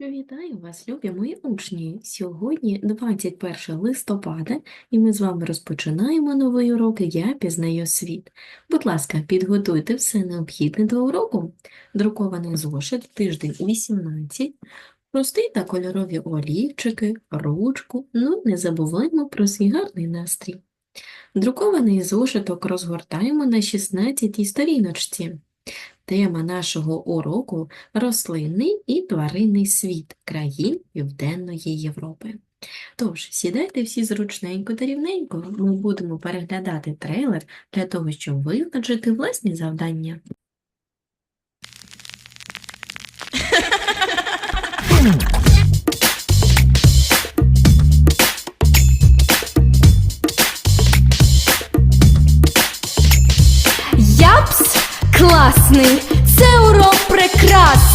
Вітаю вас, любі мої учні! Сьогодні 21 листопада, і ми з вами розпочинаємо новий урок «Я пізнаю світ». Будь ласка, підготуйте все необхідне до уроку. Друкований зошит, тиждень 18, простий та кольорові олівчики, ручку, ну не забуваємо про свій гарний настрій. Друкований зошиток розгортаємо на 16 сторіночці. Тема нашого уроку – рослинний і тваринний світ країн Південної Європи. Тож, сідайте всі зручненько та рівненько, ми будемо переглядати трейлер для того, щоб визначити власні завдання.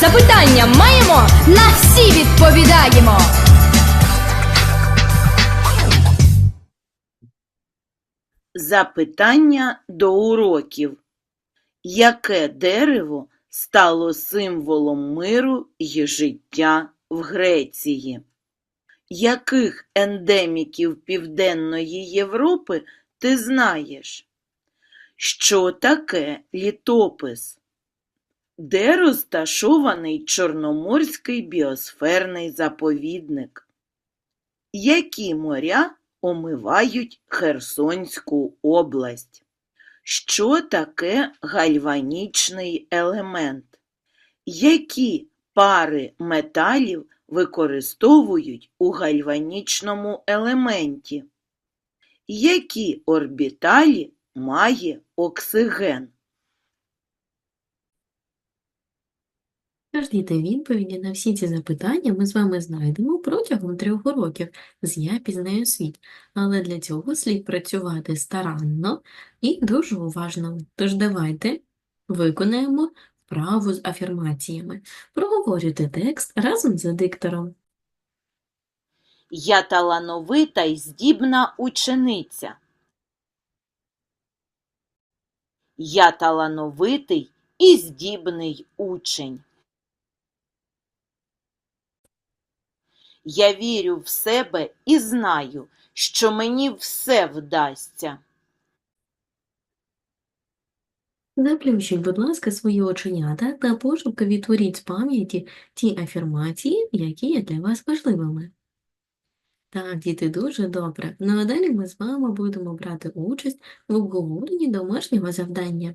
Запитання маємо, на всі відповідаємо. Запитання до уроків. Яке дерево стало символом миру і життя в Греції? Яких ендеміків Південної Європи ти знаєш? Що таке літопис? Де розташований Чорноморський біосферний заповідник? Які моря омивають Херсонську область? Що таке гальванічний елемент? Які пари металів використовують у гальванічному елементі? Які орбіталі має оксиген? Тож, відповіді на всі ці запитання ми з вами знайдемо протягом трьох уроків з «Я пізнаю світ». Але для цього слід працювати старанно і дуже уважно. Тож давайте виконаємо вправу з афірмаціями. Проговорюйте текст разом з диктором. Я талановита й здібна учениця. Я талановитий і здібний учень. Я вірю в себе і знаю, що мені все вдасться. Заплющіть, будь ласка, свої оченята та пошуки відтворіть з пам'яті ті афірмації, які є для вас важливими. Так, діти, дуже добре. Ну а далі ми з вами будемо брати участь в обговоренні домашнього завдання.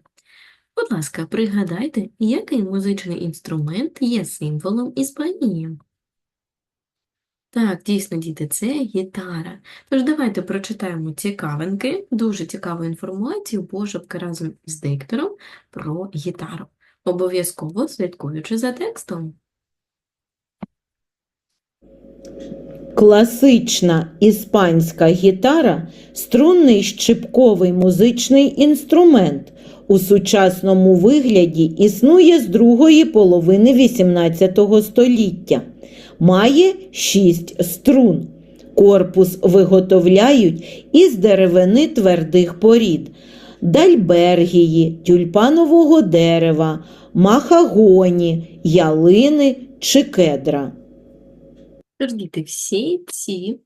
Будь ласка, пригадайте, який музичний інструмент є символом Іспанії? Так, дійсно, діти, це гітара. Тож давайте прочитаємо цікавинки, дуже цікаву інформацію, пошепки разом з диктором про гітару. Обов'язково слідкуючи за текстом. Класична іспанська гітара – струнний щипковий музичний інструмент. У сучасному вигляді існує з другої половини XVIII століття. Має шість струн. Корпус виготовляють із деревини твердих порід – дальбергії, тюльпанового дерева, махагоні, ялини чи кедра. Діти, всі ці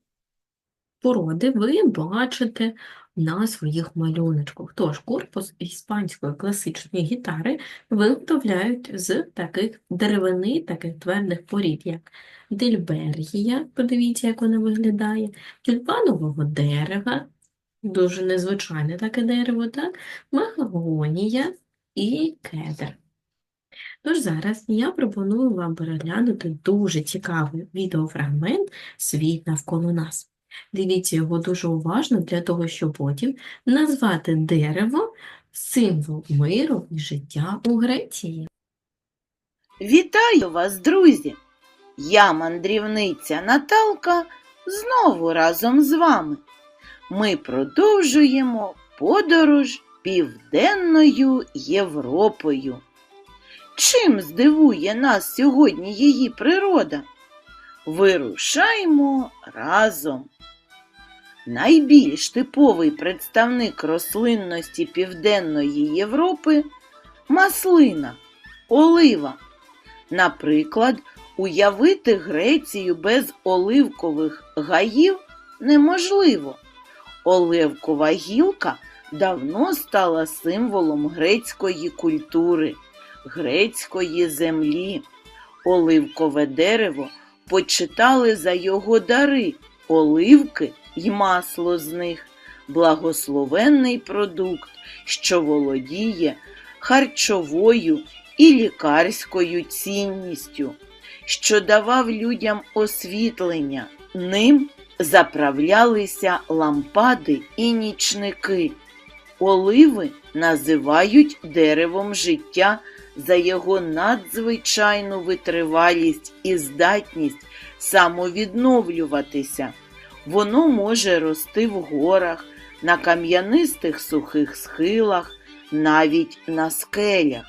породи ви бачите на своїх малюночках. Тож, корпус іспанської класичної гітари виготовляють з таких деревини, таких твердих порід, як дельбергія, подивіться, як вона виглядає, тюльпанового дерева, дуже незвичайне таке дерево, так, махагонія і кедр. Тож зараз я пропоную вам переглянути дуже цікавий відеофрагмент «Світ навколо нас». Дивіться його дуже уважно для того, щоб потім назвати дерево символ миру і життя у Греції. Вітаю вас, друзі! Я, мандрівниця Наталка, знову разом з вами. Ми продовжуємо подорож Південною Європою. Чим здивує нас сьогодні її природа? Вирушаймо разом. Найбільш типовий представник рослинності Південної Європи маслина, олива. Наприклад, уявити Грецію без оливкових гаїв неможливо. Оливкова гілка давно стала символом грецької культури, грецької землі. Оливкове дерево почитали за його дари, оливки й масло з них, благословенний продукт, що володіє харчовою і лікарською цінністю, що давав людям освітлення. Ним заправлялися лампади і нічники. Оливи називають деревом життя за його надзвичайну витривалість і здатність самовідновлюватися. Воно може рости в горах, на кам'янистих сухих схилах, навіть на скелях.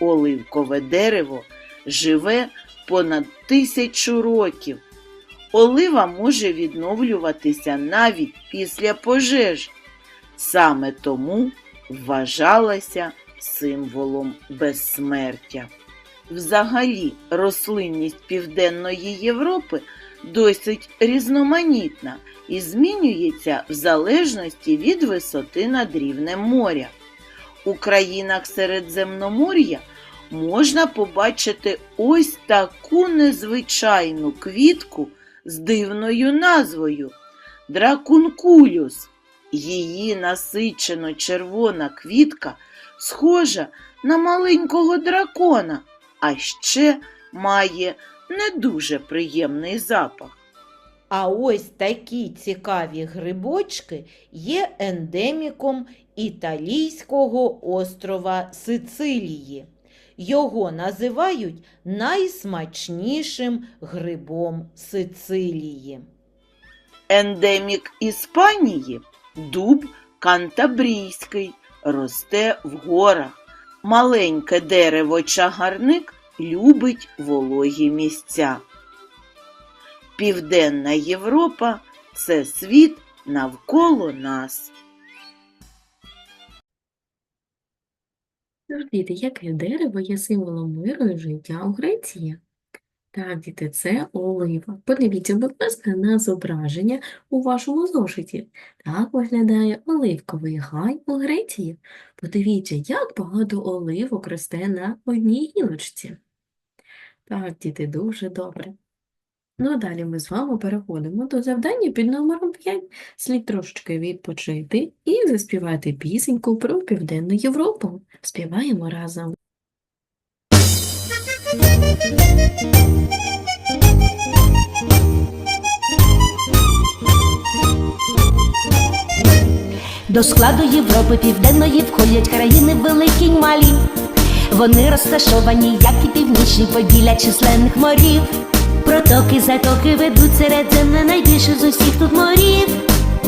Оливкове дерево живе понад тисячу років. Олива може відновлюватися навіть після пожеж. Саме тому вважалася символом безсмертя. Взагалі, рослинність Південної Європи досить різноманітна і змінюється в залежності від висоти над рівнем моря. У країнах Середземномор'я можна побачити ось таку незвичайну квітку з дивною назвою дракункулюс. Її насичено червона квітка схожа на маленького дракона, а ще має не дуже приємний запах. А ось такі цікаві грибочки є ендеміком італійського острова Сицилії. Його називають найсмачнішим грибом Сицилії. Ендемік Іспанії дуб кантабрійський, росте в горах. Маленьке дерево чагарник любить вологі місця. Південна Європа це світ навколо нас. Діти, яке дерево є символом миру і життя у Греції? Так, діти, це олива. Подивіться, будь ласка, на зображення у вашому зошиті. Так виглядає оливковий гай у Греції. Подивіться, як багато оливок росте на одній гілочці. Так, діти, дуже добре. Ну, а далі ми з вами переходимо до завдання під номером 5. Слід трошечки відпочити і заспівати пісеньку про Південну Європу. Співаємо разом. До складу Європи південної входять країни великі й малі. Вони розташовані, як і північні побіля численних морів. Протоки, затоки ведуть середземне найбільше з усіх тут морів.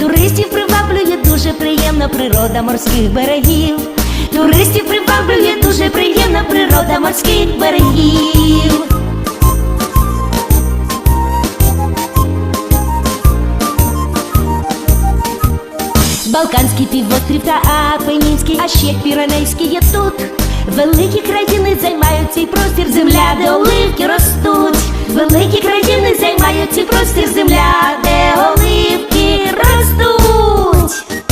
Туристів приваблює дуже приємна природа морських берегів. Туристів приваблює дуже приємна природа морських берегів. Балканський півострів та Апенінський, а ще Піранейський є тут. Великі країни займають цей простір, земля, де оливки ростуть. Великі країни займають цей простір, земля, де оливки ростуть.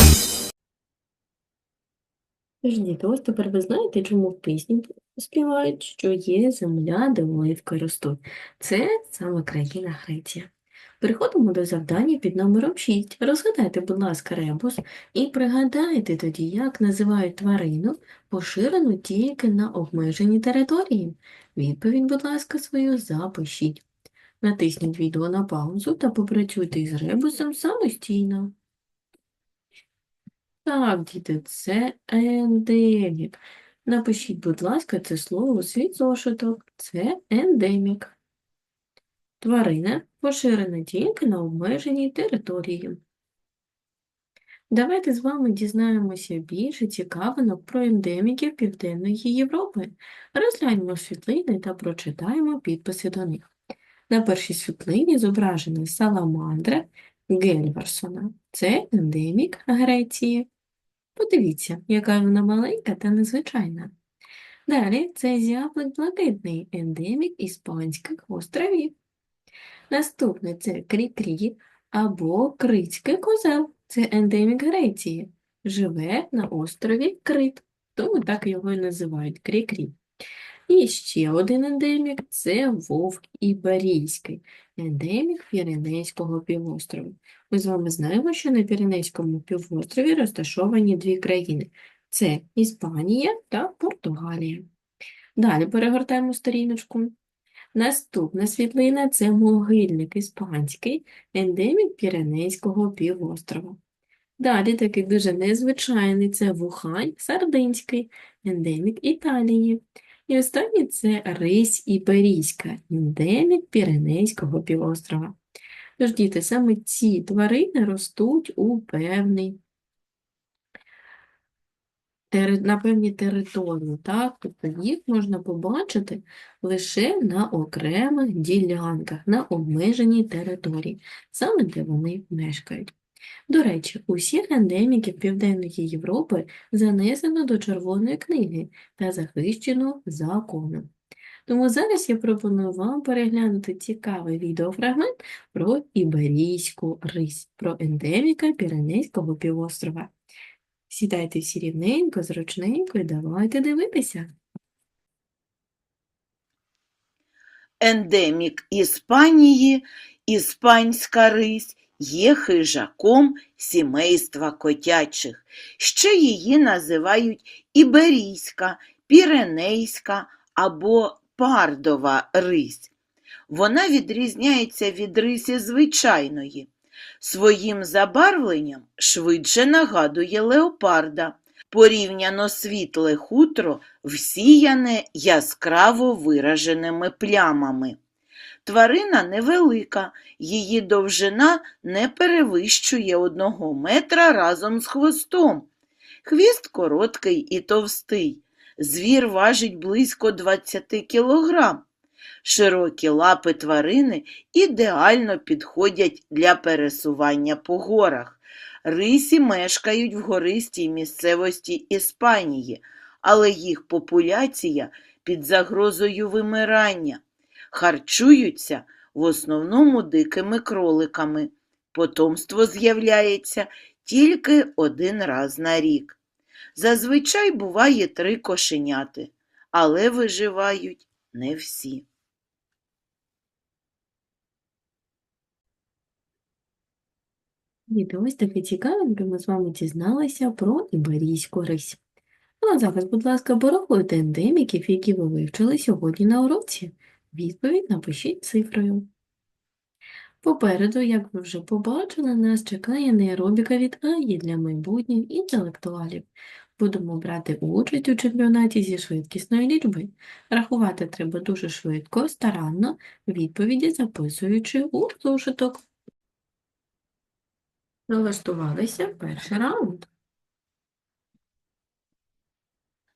Тож, діти, ось тепер ви знаєте, чому в пісні співають, що є земля, де оливки ростуть. Це саме країна Греція. Переходимо до завдання під номером 6. Розгадайте, будь ласка, ребус і пригадайте тоді, як називають тварину, поширену тільки на обмеженій території. Відповідь, будь ласка, свою запишіть. Натисніть відео на паузу та попрацюйте із ребусом самостійно. Так, діти, це ендемік. Напишіть, будь ласка, це слово у свій зошиток. Це ендемік. Тварина поширена тільки на обмеженій території. Давайте з вами дізнаємося більше цікавинок про ендеміків Південної Європи. Розгляньмо світлини та прочитаємо підписи до них. На першій світлині зображена саламандра Гельварсона. Це ендемік Греції. Подивіться, яка вона маленька та незвичайна. Далі це зяблик блакитний, ендемік Іспанських островів. Наступне це крі-крі або критський козел. Це ендемік Греції. Живе на острові Крит, тому так його і називають крі-крі. І ще один ендемік – це вовк іберійський, ендемік Піренейського півострову. Ми з вами знаємо, що на Піренейському півострові розташовані дві країни – це Іспанія та Португалія. Далі перегортаємо сторіночку. Наступна світлина – це могильник іспанський, ендемік Піренейського півострова. Далі такий дуже незвичайний – це вухань сардинський, ендемік Італії. І останнє – це рись іберійська, ендемік Піренейського півострова. Тож, діти, саме ці тварини ростуть у певний на певній території, так? Тобто їх можна побачити лише на окремих ділянках, на обмеженій території, саме де вони мешкають. До речі, усіх ендеміків Південної Європи занесено до Червоної книги та захищено законом. Тому зараз я пропоную вам переглянути цікавий відеофрагмент про іберійську рись, про ендеміка Піренейського півострова. Сідайте всі рівненько, зручненько і давайте дивитися. Ендемік Іспанії, іспанська рись, є хижаком сімейства котячих. Ще її називають іберійська, піренейська або пардова рись. Вона відрізняється від рисі звичайної. Своїм забарвленням швидше нагадує леопарда. Порівняно світле хутро всіяне яскраво вираженими плямами. Тварина невелика, її довжина не перевищує одного метра разом з хвостом. Хвіст короткий і товстий. Звір важить близько 20 кілограм. Широкі лапи тварини ідеально підходять для пересування по горах. Рисі мешкають в гористій місцевості Іспанії, але їх популяція під загрозою вимирання. Харчуються в основному дикими кроликами. Потомство з'являється тільки один раз на рік. Зазвичай буває три кошеняти, але виживають не всі. Діти, ось таке цікавеньке ми з вами дізналися про іберійську рись. Ну, а зараз, будь ласка, порахуйте ендеміків, які ви вивчили сьогодні на уроці. Відповідь напишіть цифрою. Попереду, як ви вже побачили, нас чекає неаеробіка від АІ для майбутніх інтелектуалів. Будемо брати участь у чемпіонаті зі швидкісної лічби. Рахувати треба дуже швидко, старанно, відповіді записуючи у зошиток. Налаштувалися перший раунд.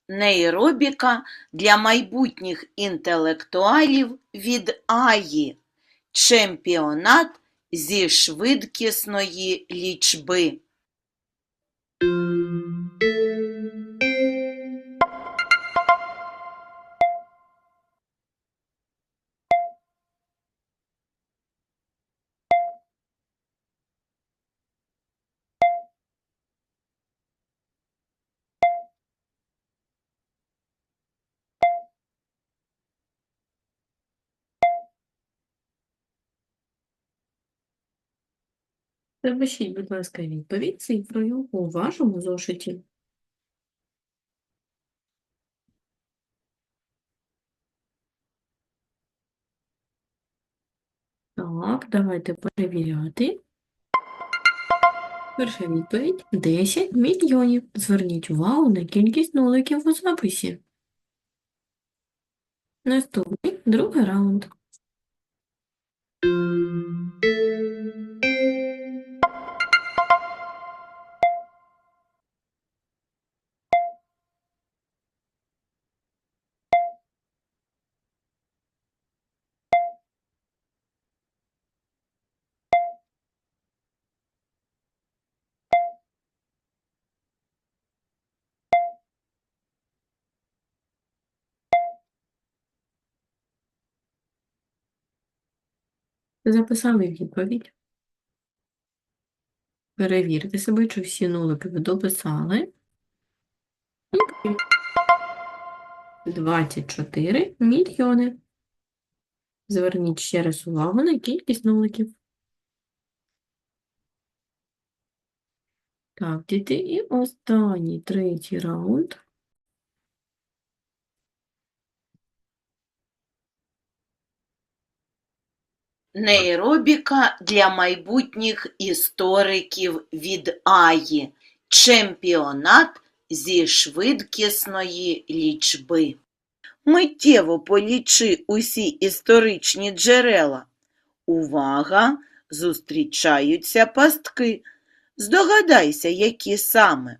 Нейробіка для майбутніх інтелектуалів від Аї. Чемпіонат зі швидкісної лічби. Запишіть, будь ласка, відповідь цифрою у вашому зошиті. Так, давайте перевіряти. Перша відповідь – 10 мільйонів. Зверніть увагу на кількість нуликів у записі. Наступний – другий раунд. Записали відповідь. Перевірте себе, чи всі нулики ви дописали. 24 мільйони. Зверніть ще раз увагу на кількість нуликів. Так, діти, і останній третій раунд. Нейробіка для майбутніх істориків від Аї. Чемпіонат зі швидкісної лічби. Миттєво полічи усі історичні джерела. Увага! Зустрічаються пастки. Здогадайся, які саме.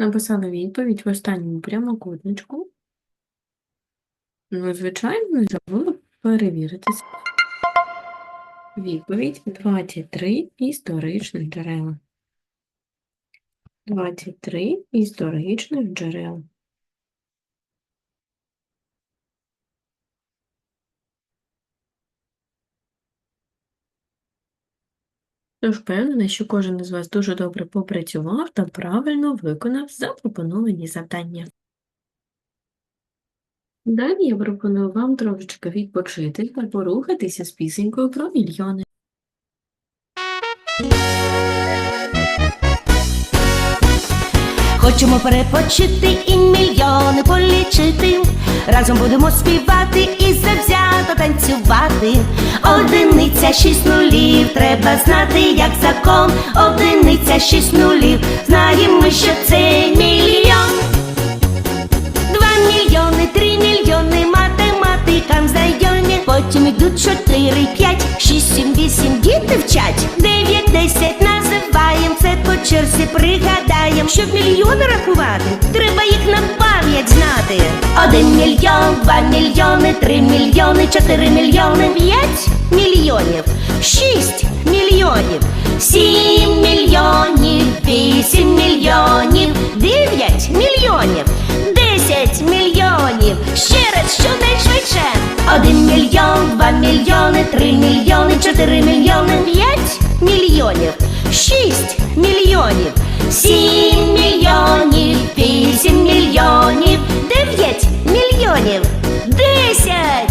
Написали відповідь в останньому прямокутничку. Ну, звичайно, не забули перевірити. Відповідь 23 історичних джерела. 23 історичних джерел. Тож впевнена, що кожен із вас дуже добре попрацював та правильно виконав запропоновані завдання. Далі я пропоную вам трошечки відпочити та порухатися з пісенькою про мільйони. Хочемо перепочити і мільйони полічити. Разом будемо співати і завзято танцювати. Одиниця шість нулів, треба знати, як закон. Одиниця шість нулів, знаємо, що це мільйон. Два мільйони, три йдуть чотири, п'ять, шість, сім, вісім, діти вчать. Дев'ять, десять. Називаєм, це по черзі. Пригадаєм. Щоб мільйони рахувати, треба їх на пам'ять знати. Один мільйон, два мільйони, три мільйони, чотири мільйони, п'ять мільйонів, шість мільйонів, сім мільйонів, Один мільйон, два мільйони, три мільйони, чотири мільйони, п'ять мільйонів, шість мільйонів, сім мільйонів, вісім мільйонів, дев'ять мільйонів, десять.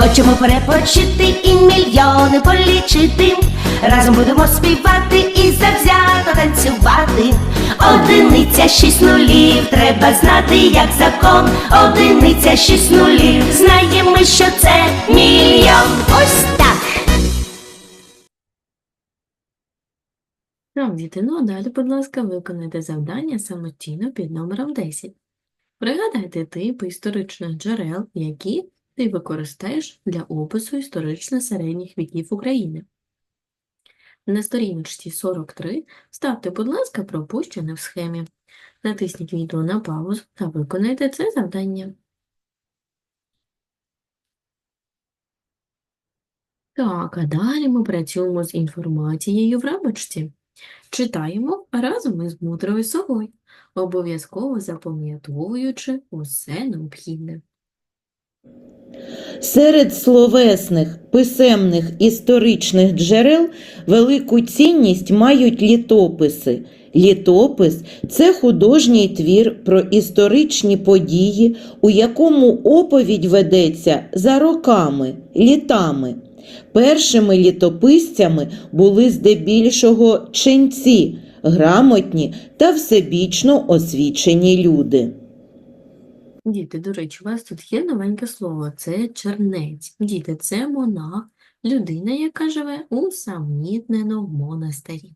Хочемо перепочити і мільйони полічити. Разом будемо співати і завзято танцювати. Одиниця шість нулів, треба знати, як закон. Одиниця шість нулів, знаємо, ми, що це мільйон. Ось так. Так, діти, а далі, будь ласка, виконайте завдання самостійно під номером 10. Пригадайте типи історичних джерел, які ти використаєш для опису історично середніх віків України. На сторіночці 43 ставте, будь ласка, пропущене в схемі. Натисніть відео на паузу та виконайте це завдання. Так, а далі ми працюємо з інформацією в рамочці. Читаємо разом із мудрою совою, обов'язково запам'ятовуючи усе необхідне. Серед словесних, писемних історичних джерел велику цінність мають літописи. Літопис це художній твір про історичні події, у якому оповідь ведеться за роками, літами. Першими літописцями були здебільшого ченці, грамотні та всебічно освічені люди. Діти, до речі, у вас тут є новеньке слово, це чернець. Діти, це монах, людина, яка живе усамітнено в монастирі.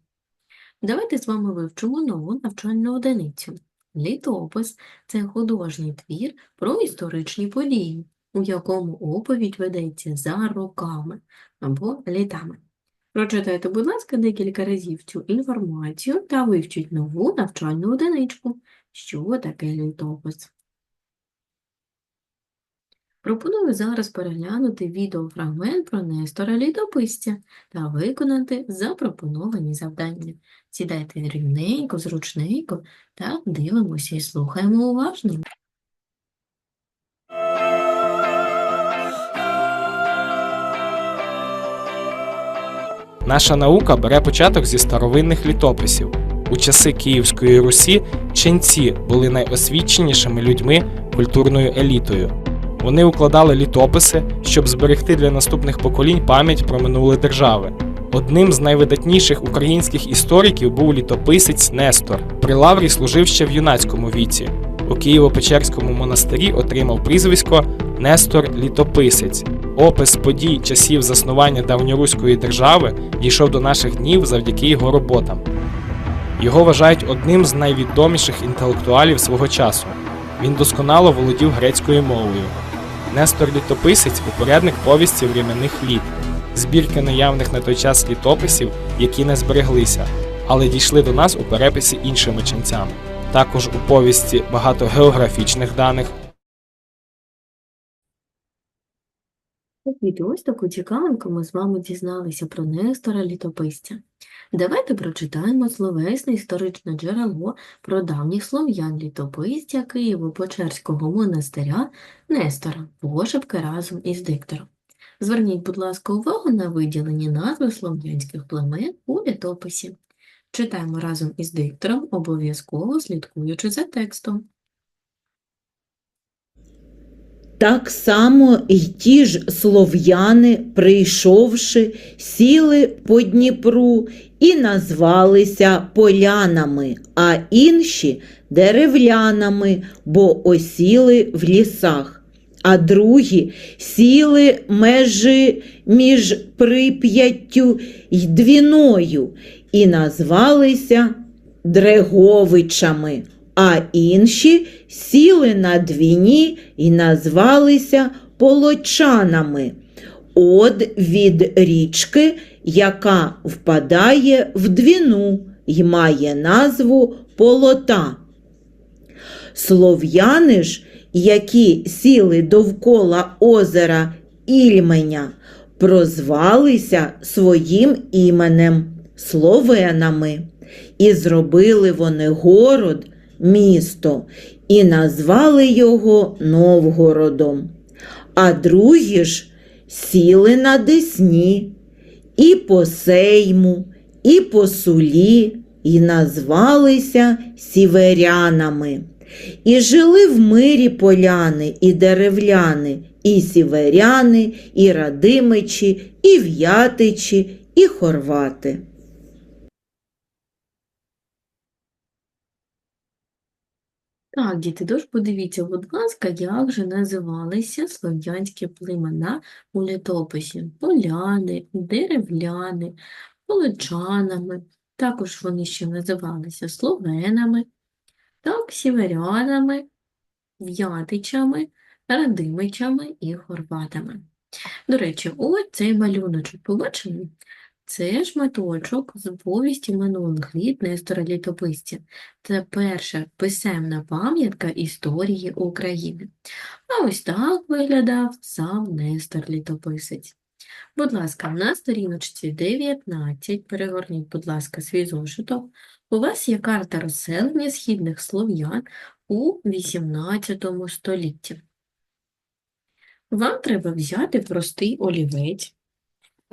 Давайте з вами вивчимо нову навчальну одиницю. Літопис – це художній твір про історичні події, у якому оповідь ведеться за роками або літами. Прочитайте, будь ласка, декілька разів цю інформацію та вивчіть нову навчальну одиничку. Що таке літопис? Пропоную зараз переглянути відеофрагмент про Нестора Літописця та виконати запропоновані завдання. Сідайте рівненько, зручненько та дивимося і слухаємо уважно. Наша наука бере початок зі старовинних літописів. У часи Київської Русі ченці були найосвіченішими людьми культурною елітою. Вони укладали літописи, щоб зберегти для наступних поколінь пам'ять про минуле держави. Одним з найвидатніших українських істориків був літописець Нестор. При лаврі служив ще в юнацькому віці. У Києво-Печерському монастирі отримав прізвисько Нестор Літописець. Опис подій часів заснування давньоруської держави дійшов до наших днів завдяки його роботам. Його вважають одним з найвідоміших інтелектуалів свого часу. Він досконало володів грецькою мовою. Нестор Літописець упорядник повісті временних літ, збірки наявних на той час літописів, які не збереглися, але дійшли до нас у переписі іншими ченцями. Також у повісті багато географічних даних, Діти, ось таку цікавинку ми з вами дізналися про Нестора Літописця. Давайте прочитаємо словесне історичне джерело про давніх слов'ян літописця Києво-Печерського монастиря Нестора, пошепки разом із диктором. Зверніть, будь ласка, увагу на виділені назви слов'янських племен у літописі. Читаємо разом із диктором, обов'язково слідкуючи за текстом. Так само й ті ж слов'яни, прийшовши, сіли по Дніпру і назвалися полянами, а інші деревлянами, бо осіли в лісах. А другі сіли межі між Прип'яттю й Двіною і назвалися Дреговичами, а інші сіли на двіні і назвалися полочанами. Од від річки, яка впадає в двіну й має назву полота. Слов'яни ж, які сіли довкола озера Ільменя, прозвалися своїм іменем словенами, і зробили вони город, місто, і назвали його Новгородом. А другі ж сіли на Десні, і по Сейму, і по Сулі, і назвалися сіверянами. І жили в мирі поляни і деревляни, і сіверяни, і радимичі, і в'ятичі, і хорвати. Так, діти, тож подивіться, будь ласка, як же називалися слов'янські племена у літописі. Поляни, деревляни, поличанами. Також вони ще називалися словенами, так, сіверянами, в'ятичами, радимичами і хорватами. До речі, ось цей малюночок побачили? Це шматочок з повісті минулих літ Нестора Літописця. Це перша писемна пам'ятка історії України. А ось так виглядав сам Нестор Літописець. Будь ласка, на сторіночці 19, перегорніть, будь ласка, свій зошиток. У вас є карта розселення східних слов'ян у 18 столітті. Вам треба взяти простий олівець,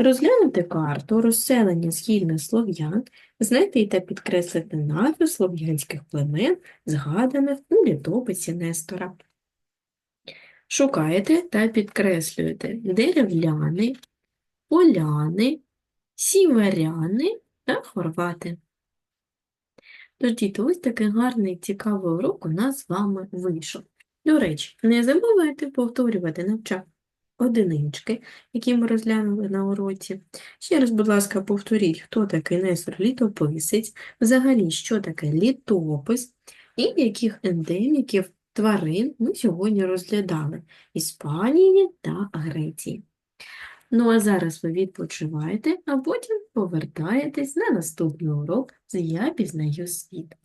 розглянути карту розселення східних слов'ян, знайти та підкреслити назви слов'янських племен, згаданих у літописі Нестора. Шукаєте та підкреслюєте деревляни, поляни, сіверяни та хорвати. Тож, діти, ось такий гарний, цікавий урок у нас з вами вийшов. До речі, не забувайте повторювати навчання одинички, які ми розглянули на уроці. Ще раз, будь ласка, повторіть, хто такий Нестор Літописець, взагалі, що таке літопис, і яких ендеміків тварин ми сьогодні розглядали – Іспанії та Греції. Ну а зараз ви відпочиваєте, а потім повертаєтесь на наступний урок з «Я пізнаю світ».